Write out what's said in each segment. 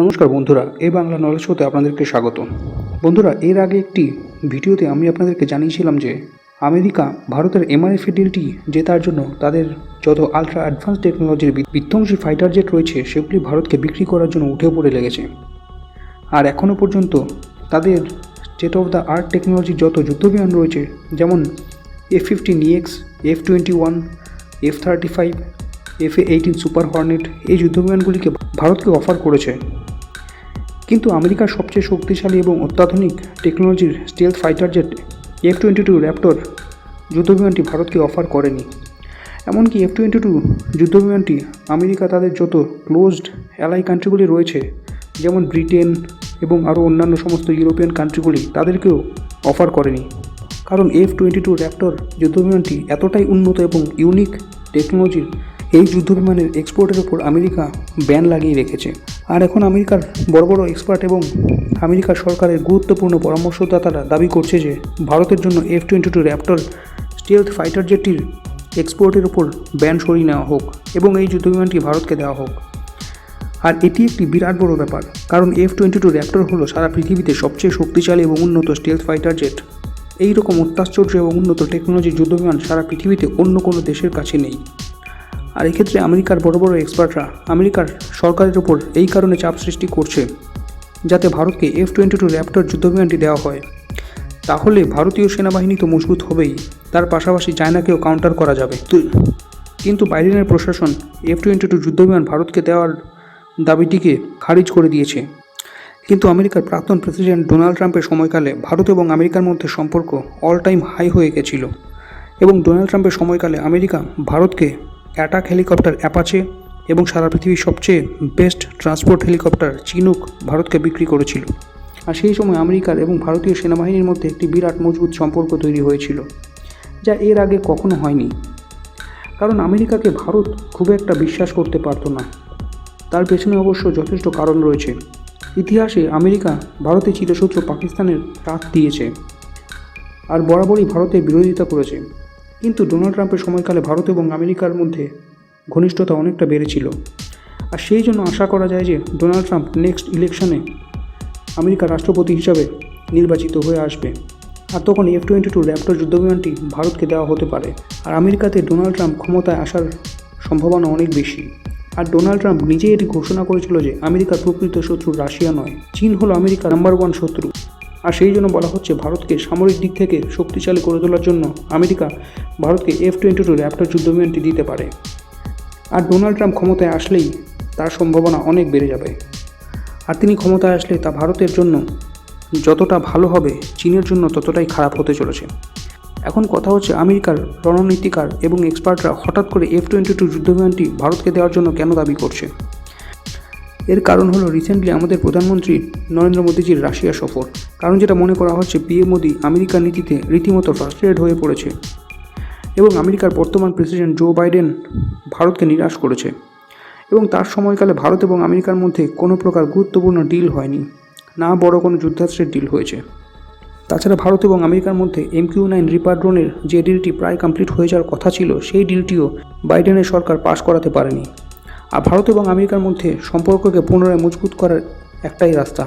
নমস্কার বন্ধুরা এই বাংলা নলেজ শোতে আপনাদেরকে স্বাগত বন্ধুরা, এর আগে একটি ভিডিওতে আমি আপনাদেরকে জানিয়েছিলাম যে, আমেরিকা ভারতের এমআরএফ ডিলটি জেতার জন্য তাদের যত আলট্রা অ্যাডভান্স টেকনোলজির বিধ্বংসী ফাইটার জেট রয়েছে, সেগুলি ভারতকে বিক্রি করার জন্য উঠে পড়ে লেগেছে। আর এখনও পর্যন্ত তাদের স্টেট অফ দ্য আর্ট টেকনোলজির যত যুদ্ধবিমান রয়েছে, যেমন F fifteen EX F twenty one F thirty five F eighteen Super Hornet এই যুদ্ধবিমানগুলিকে ভারতকে অফার করেছে। কিন্তু আমেরিকার সবচেয়ে শক্তিশালী এবং অত্যাধুনিক টেকনোলজির stealth fighter jet F twenty two Raptor যুদ্ধবিমানটি ভারতকে অফার করেনি। এমনকি এফ টোয়েন্টি টু যুদ্ধবিমানটি আমেরিকা তাদের যত ক্লোজড অ্যালাই কান্ট্রিগুলি রয়েছে, যেমন ব্রিটেন এবং আরও অন্যান্য সমস্ত ইউরোপিয়ান কান্ট্রিগুলি তাদেরকেও অফার করেনি। কারণ এফ টোয়েন্টি টু র্যাপ্টর যুদ্ধবিমানটি এতটাই উন্নত এবং ইউনিক টেকনোলজির এই যুদ্ধ বিমানের এক্সপোর্টের ওপর আমেরিকা ব্যান লাগিয়ে রেখেছে। আর এখন আমেরিকার বড় বড় এক্সপার্ট এবং আমেরিকার সরকারের গুরুত্বপূর্ণ পরামর্শদাতারা দাবি করছে যে, ভারতের জন্য F twenty two Raptor stealth fighter জেটটির এক্সপোর্টের ওপর ব্যান সরিয়ে নেওয়া হোক এবং এই যুদ্ধবিমানটি ভারতকে দেওয়া হোক। আর এটি একটি বিরাট বড় ব্যাপার, কারণ এফ টোয়েন্টি টু র্যাপ্টর হলো সারা পৃথিবীতে সবচেয়ে শক্তিশালী এবং উন্নত স্টেলথ ফাইটার জেট এই রকম অত্যাশ্চর্য এবং উন্নত টেকনোলজির যুদ্ধবিমান সারা পৃথিবীতে অন্য কোনো দেশের কাছে নেই। আর এক্ষেত্রে আমেরিকার বড় বড় এক্সপার্টরা আমেরিকার সরকারের ওপর এই কারণে চাপ সৃষ্টি করছে যাতে ভারতকে এফ টোয়েন্টি টু র্যাপ্টর যুদ্ধবিমানটি দেওয়া হয়। তাহলে ভারতীয় সেনাবাহিনী তো মজবুত হবেই তার পাশাপাশি চায়নাকেও কাউন্টার করা যাবে। কিন্তু বাইডেনের প্রশাসন এফ টোয়েন্টি টু যুদ্ধবিমান ভারতকে দেওয়ার দাবিটিকে খারিজ করে দিয়েছে। কিন্তু আমেরিকার প্রাক্তন প্রেসিডেন্ট ডোনাল্ড ট্রাম্পের সময়কালে ভারত এবং আমেরিকার মধ্যে সম্পর্ক অল টাইম হাই হয়ে গেছিল। এবং ডোনাল্ড ট্রাম্পের সময়কালে আমেরিকা ভারতকে অ্যাটাক হেলিকপ্টার অ্যাপাচে এবং সারা পৃথিবীর সবচেয়ে বেস্ট ট্রান্সপোর্ট হেলিকপ্টার চিনুক ভারতকে বিক্রি করেছিল। আর সেই সময় আমেরিকার এবং ভারতীয় সেনাবাহিনীর মধ্যে একটি বিরাট মজবুত সম্পর্ক তৈরি হয়েছিল, যা এর আগে কখনো হয়নি। কারণ আমেরিকাকে ভারত খুব একটা বিশ্বাস করতে পারতো না। তার পেছনে অবশ্য যথেষ্ট কারণ রয়েছে। ইতিহাসে আমেরিকা ভারতে চিরশত্রু পাকিস্তানের সাথ দিয়েছে, আর বরাবরই ভারতের বিরোধিতা করেছে। কিন্তু ডোনাল্ড ট্রাম্পের সময়কালে ভারত এবং আমেরিকার মধ্যে ঘনিষ্ঠতা অনেকটা বেড়েছিল। আর সেই জন্য আশা করা যায় যে ডোনাল্ড ট্রাম্প নেক্সট ইলেকশনে আমেরিকার রাষ্ট্রপতি হিসাবে নির্বাচিত হয়ে আসবে। আর তখন এফ টোয়েন্টি টু র্যাপ্টর যুদ্ধবিমানটি ভারতকে দেওয়া হতে পারে। আর আমেরিকাতে ডোনাল্ড ট্রাম্প ক্ষমতায় আসার সম্ভাবনা অনেক বেশি। আর ডোনাল্ড ট্রাম্প নিজেই এটি ঘোষণা করেছিল যে আমেরিকার প্রকৃত শত্রু রাশিয়া নয়। চীন হলো আমেরিকার নাম্বার ওয়ান শত্রু। আর সেই জন্য বলা হচ্ছে ভারতকে সামরিক দিক থেকে শক্তিশালী করে তোলার জন্য আমেরিকা ভারতকে এফ টোয়েন্টি টু র্যাপ্টর যুদ্ধবিমানটি দিতে পারে। আর ডোনাল্ড ট্রাম্প ক্ষমতায় আসলেই তার সম্ভাবনা অনেক বেড়ে যাবে। আর তিনি ক্ষমতায় আসলে তা ভারতের জন্য যতটা ভালো হবে, চীনের জন্য ততটাই খারাপ হতে চলেছে। এখন কথা হচ্ছে আমেরিকার রণনীতিকার এবং এক্সপার্টরা হঠাৎ করে এফ টোয়েন্টি টু যুদ্ধবিমানটি ভারতকে দেওয়ার জন্য কেন দাবি করছে? এর কারণ হলো রিসেন্টলি আমাদের প্রধানমন্ত্রী নরেন্দ্র মোদীজির রাশিয়া সফর। কারণ যেটা মনে করা হচ্ছে পিএম মোদী আমেরিকার নীতিতে রীতিমতো ফ্রাস্ট্রেটেড হয়ে পড়েছে এবং আমেরিকার বর্তমান প্রেসিডেন্ট জো বাইডেন ভারতকে নিরাশ করেছে। এবং তার সময়কালে ভারত এবং আমেরিকার মধ্যে কোনো প্রকার গুরুত্বপূর্ণ ডিল হয়নি। না বড় কোনো যুদ্ধাস্ত্রের ডিল হয়েছে। তাছাড়া ভারত এবং আমেরিকার মধ্যে এমকিউ নাইন রিপার ড্রোনের যে ডিলটি প্রায় কমপ্লিট হয়ে যাওয়ার কথা ছিল, সেই ডিলটিও বাইডেনের সরকার পাশ করাতে পারেনি। আর ভারত এবং আমেরিকার মধ্যে সম্পর্ককে পুনরায় মজবুত করার একটাই রাস্তা।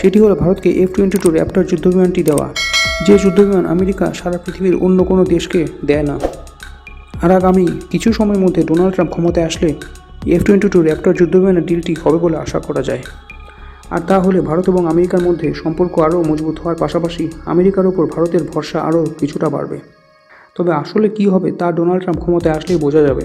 সেটি হলো ভারতকে এফ টোয়েন্টি টু র্যাপ্টর যুদ্ধবিমানটি দেওয়া। যে যুদ্ধবিমান আমেরিকা সারা পৃথিবীর অন্য কোনো দেশকে দেয় না। আর আগামী কিছু সময়ের মধ্যে ডোনাল্ড ট্রাম্প ক্ষমতায় আসলে এফ টোয়েন্টি টু র্যাপ্টর যুদ্ধবিমানের ডিলটি হবে বলে আশা করা যায়। আর তা হলে ভারত এবং আমেরিকার মধ্যে সম্পর্ক আরও মজবুত হওয়ার পাশাপাশি আমেরিকার ওপর ভারতের ভরসা আরও কিছুটা বাড়বে। তবে আসলে কী হবে তা ডোনাল্ড ট্রাম্প ক্ষমতায় আসলেই বোঝা যাবে।